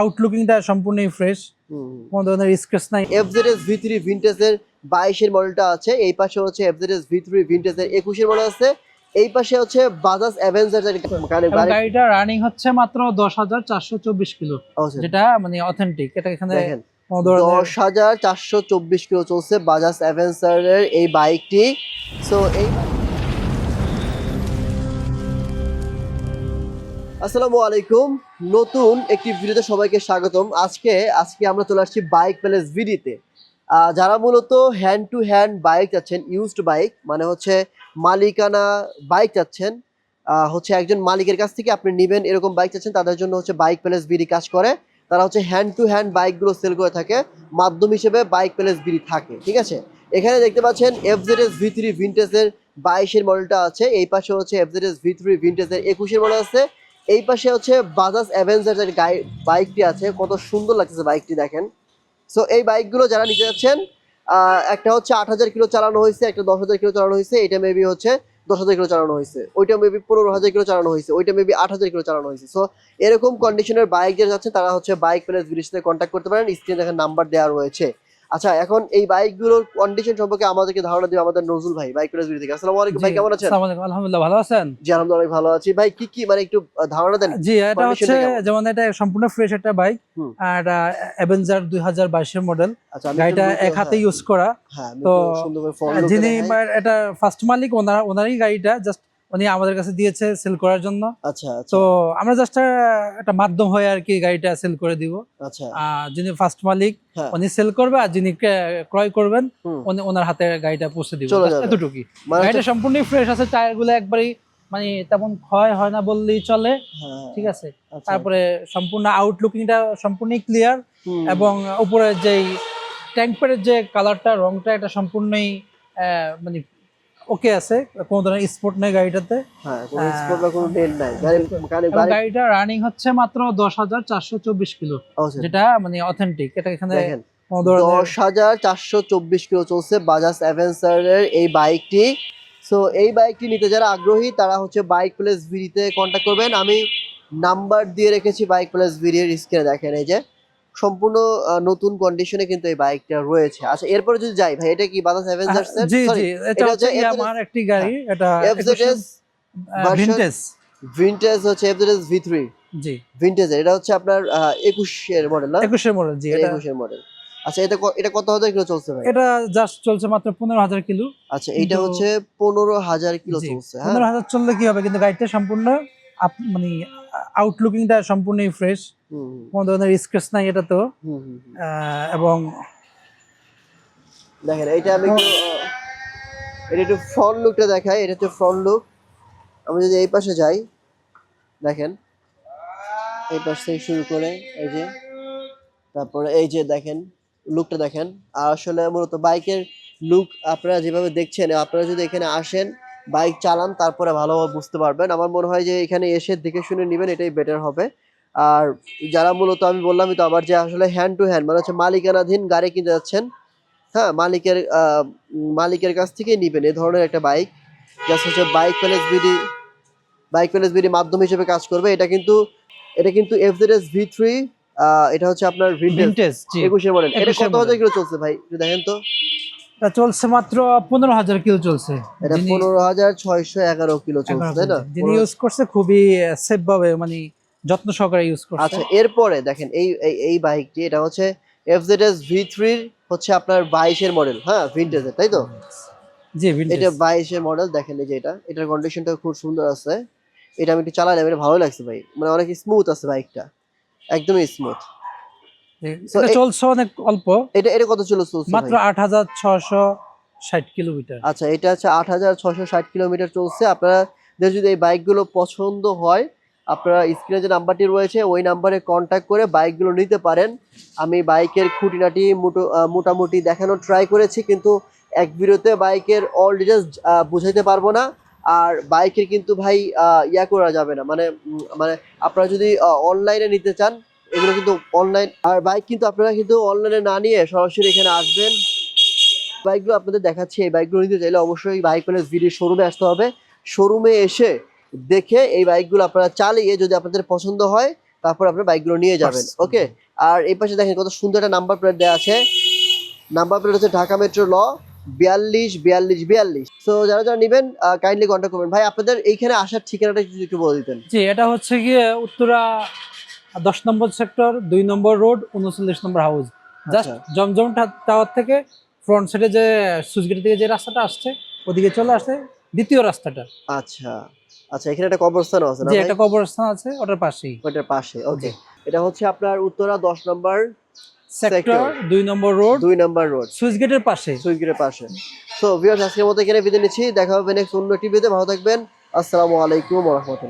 আউটলুকিংটা সম্পূর্ণই ফ্রেশ। কোনো ধরনের স্ক্র্যাচ নাই। এফজেডএস ভি থ্রি ভিন্টেজের বাইশের মডেলটা আছে। এই পাশে হচ্ছে এফজেডএস ভি থ্রি ভিন্টেজের একুশের মডেল আছে। এই পাশে হচ্ছে বাজাজ অ্যাভেঞ্জার গাড়িটা রানিং হচ্ছে মাত্র দশ হাজার চারশো চব্বিশ কিলো। যেটা মানে অথেন্টিক এটা এখানে দশ হাজার চারশো চব্বিশ কিলো চলছে বাজাজ অ্যাভেঞ্জারের এই বাইকটি সো এই আসসালামু আলাইকুম। নতুন একটি ভিডিওতে সবাইকে স্বাগতম। আজকে আজকে আমরা চলে আসছি বাইক প্যালেস ভিডিওতে যারা মূলত হ্যান্ড টু হ্যান্ড বাইক চাচ্ছেন ইউজড বাইক মানে হচ্ছে মালিকানা বাইক চাচ্ছেন হচ্ছে একজন মালিকের কাছ থেকে আপনি নেবেন এরকম বাইক চাচ্ছেন, তাদের জন্য হচ্ছে বাইক প্যালেস বিডি কাজ করে। তারা হচ্ছে হ্যান্ড টু হ্যান্ড বাইকগুলো সেল করে থাকে, মাধ্যম হিসেবে বাইক প্যালেস বিডি থাকে, ঠিক আছে? এখানে দেখতে পাচ্ছেন এফজেডএস ভি থ্রি ভিন্টেজের বাইশের মডেলটা আছে, এই পাশে হচ্ছে এফজেডএস ভি থ্রি ভিন্টেজের একুশের মডেল আছে এই পাশে হচ্ছে বাজাজ অ্যাভেঞ্জার যে বাইকটি আছে। কত সুন্দর লাগতেছে বাইকটি দেখেন। সো এই বাইকগুলো যারা নিতে যাচ্ছেন একটা হচ্ছে আট হাজার কিলো চালানো হয়েছে, একটা দশ হাজার কিলো চালানো হয়েছে, এটা মেবি হচ্ছে দশ হাজার কিলো চালানো হয়েছে। ওইটা মেবি পনেরো হাজার কিলো চালানো হয়েছে, ওইটা মেবি আট হাজার কিলো চালানো হয়েছে। সো এরকম কন্ডিশনের বাইক যারা যাচ্ছে তারা হচ্ছে বাইক প্লেস বিডির সাথে কন্ট্যাক্ট করতে পারেন। স্ক্রিনে দেখেন নাম্বার দেওয়া রয়েছে। আচ্ছা এখন এই বাইকগুলোর কন্ডিশন সম্পর্কে আমাদেরকে ধারণা দিবে আমাদের নজরুল ভাই বাইক বিডি থেকে আসসালামু আলাইকুম ভাই কেমন আছেন? আসসালামু আলাইকুম, আলহামদুলিল্লাহ ভালো আছেন? জি আলহামদুলিল্লাহ অনেক ভালো আছি। ভাই কি কি মানে একটু ধারণা দেন জি এটা হচ্ছে যেমন এটা সম্পূর্ণ ফ্রেশ একটা বাইক। আর অ্যাভেঞ্জার দুই হাজার বাইশের মডেল আচ্ছা গাড়িটা এক হাতে হ্যাঁ, ইউজ করা। হ্যাঁ তো, সুন্দর করে front যিনি এটা ফার্স্ট মালিক ওনার ওনারই গাড়িটা জাস্ট উনি আমাদের কাছে দিয়েছে সেল করার জন্য। আচ্ছা আচ্ছা। তো আমরা জাস্ট একটা মাধ্যম হয়ে আর কি গাড়িটা সেল করে দিব। আচ্ছা। যিনি ফার্স্ট মালিক হ্যাঁ। উনি সেল করবে আর যিনি ক্রয় করবেন উনি ওনার হাতে গাড়িটা পৌঁছে দিব। এতটুকুই। মানে গাড়িটা হচ্ছে- সম্পূর্ণ ফ্রেশ আছে টায়ারগুলো একবারই মানে তেমন ক্ষয় হয় না বললেই চলে। হ্যাঁ, ঠিক আছে? আচ্ছা। তারপরে সম্পূর্ণ আউটলুকিংটা সম্পূর্ণই ক্লিয়ার এবং উপরে যেই ট্যাঙ্কপ্যাডের যে কালারটা রংটা এটা সম্পূর্ণই আহ, মানে ওকে আছে কোনো ধরনের স্পোর্ট নেই গাড়িটাতে। হ্যাঁ কোনো sport বা কোনো ডেন্ট নাই। গাড়ি গাড়ি গাড়িটা রানিং হচ্ছে মাত্র দশ হাজার চারশো চব্বিশ কিলো যেটা মানে অথেন্টিক এটা এখানে দশ হাজার চারশো চব্বিশ কিলো চলছে বাজাজ অ্যাভেঞ্সারের এই বাইকটি সো এই বাইকটি নিতে যারা আগ্রহী তারা হচ্ছে বাইক প্লেস ভিডিতে কন্ট্যাক্ট করবেন। আমি নাম্বার দিয়ে রেখেছি বাইক প্লেস ভিডিওর স্ক্রিনে দেখেন এই যে সম্পূর্ণ নতুন কন্ডিশনে কিন্তু এই বাইকটা রয়েছে। আচ্ছা এরপরে যদি যাই ভাই এটা কি বাজাজ অ্যাভেঞ্জার আহ, জি জি এটা হচ্ছে ইয়ামার একটি গাড়ি এটা এফজেডএস ভিনটেজ ভিন্টেজ হচ্ছে FZS V three G. Vintage এটা হচ্ছে আপনার একুশের মডেল না? একুশের মডেল জি এটা একুশের মডেল আচ্ছা এটা এটা কত হাজার কিলো চলছে ভাই? এটা জাস্ট চলছে মাত্র পনেরো হাজার কিলো। আচ্ছা এটা হচ্ছে পনেরো হাজার কিলো জি, চলছে হ্যাঁ? পনেরো হাজার চললে কি হবে? কিন্তু গাড়িটা সম্পূর্ণ মানে আউটলুকিংটা সম্পূর্ণই ফ্রেশ কোনো ধরনের স্ক্রেচ নাই এটা তো। এবং দেখেন এইটা আমি এটা একটু ফ্রন্ট লুকটা দেখাই এটা হচ্ছে ফ্রন্ট লুক আমি যদি এই পাশে যাই দেখেন এই পাশ থেকে শুরু করে এই যে তারপরে এই যে দেখেন লুকটা দেখেন। আর আসলে মূলত বাইকের লুক আপনারা যেভাবে দেখছেন আপনারা যদি এখানে আসেন বাইক চালান তারপরে ভালোভাবে বুঝতে পারবেন। আমার মনে হয় যে এখানে এসে দেখে শুনে নেবেন এটাই বেটার হবে। আর যারা মূলত আমি বললামই তো আবার যে আসলে হ্যান্ড টু হ্যান্ড মানে হচ্ছে মালিকানাধীন গাড়ি কিনতে যাচ্ছেন হ্যাঁ মালিকের মালিকের কাছ থেকে নিবেন এ ধরনের একটা বাইক জাস্ট হচ্ছে bike palace BD bike palace BD মাধ্যম হিসেবে কাজ করবে। এটা কিন্তু এটা কিন্তু এফজেডএস ভি থ্রি এটা হচ্ছে আপনার ভিন্টেজ মডেল এটা কত হাজার কিলো চলছে ভাই? দেখেন তো। এটা চলছে মাত্র পনেরো হাজার কিলো চলছে। এটা পনেরো হাজার ছয়শো এগারো কিলো চলছে তাই না। যিনি ইউজ করছে খুবই সেফ ভাবে মানে যত্ন সহকারে ইউজ করছে। আচ্ছা এরপরে দেখেন এই এই- বাইকটি এটা হচ্ছে এফজেডএস ভি থ্রির হচ্ছে আপনার বাইশের মডেল হ্যাঁ ভিন্টেজের তাই তো? জি ভিনটেজ এটা বাইশের মডেল দেখেন এই যে এটা এটার কন্ডিশনটা খুব সুন্দর আছে। এটা আমি একটু চালালাম এটা ভালো লাগছে ভাই মানে অনেক স্মুথ আছে বাইকটা একদমই স্মুথ এটা চলছে অনেক অল্প। এটা এটা কত চলছে মাত্র? আট হাজার ছশো ষাট কিলোমিটার। আচ্ছা এটা হচ্ছে আট হাজার ছশো ষাট কিলোমিটার চলছে। আপনারা যদি এই বাইকগুলো পছন্দ হয় আপনারা স্ক্রিনে যে নাম্বারটি রয়েছে, ওই নাম্বারে কন্ট্যাক্ট করে বাইকগুলো নিতে পারেন। আমি বাইকের খুঁটিনাটি মোটো মোটামুটি দেখানোর ট্রাই করেছি, কিন্তু এক ভিডিওতে বাইকের অল ডিটেলস বুঝাইতে পারব না। আর বাইকের কিন্তু ভাই ইয়া করা যাবে না। মানে মানে আপনারা যদি অনলাইনে নিতে চান, এগুলো কিন্তু অনলাইন আর বাইক কিন্তু আপনারা কিন্তু অনলাইনে না নিয়ে সরাসরি এখানে আসবেন। বাইকগুলো আপনাদের দেখাচ্ছি, এই বাইকগুলো নিতে চাইলে অবশ্যই বাইক প্যালেস ভিডিও শোরুমে আসতে হবে। শোরুমে এসে দেখে এই বাইকগুলো আপনারা চালিয়ে যদি আপনাদের পছন্দ হয় তারপর আপনি বাইকগুলো নিয়ে যাবেন ওকে আর এই পাশে দেখেন কত সুন্দর একটা নাম্বার প্লেট দেওয়া আছে। নাম্বার প্লেট হচ্ছে ঢাকা মেট্রো ল বিয়াল্লিশ বিয়াল্লিশ বিয়াল্লিশ। তো যারা যারা নেবেন কাইন্ডলি কন্ট্যাক্ট করবেন। ভাই আপনাদের এইখানে আসার ঠিকানাটা যদি একটু বলে দিতেন। জি এটা হচ্ছে গিয়ে উত্তরা দশ নম্বর সেক্টর দুই নম্বর রোড উনচল্লিশ নম্বর হাউস জাস্ট আচ্ছা। জমজম টাওয়ার থেকে ফ্রন্ট সাইডে যে সুজগেট থেকে যে রাস্তাটা আসছে ওদিকে চলে আসছে দ্বিতীয় রাস্তাটা। আচ্ছা। আচ্ছা এখানে একটা কবরস্থান আছে না একটা কবরস্থান আছে ওটার পাশেই। ওটার পাশে ওকে এটা হচ্ছে আপনার উত্তরা দশ নম্বর সেক্টর দুই নম্বর রোড দুই নম্বর রোড সুইচ গেটের পাশে। সুইগিরের পাশে। সো ভিউয়ার্স আজকের মতো এখানে বিদায় নিচ্ছি। দেখা হবে নেক্সট অন্য টিভিতে ভালো থাকবেন। আসসালামু আলাইকুম ওয়া রাহমাতুল্লাহ।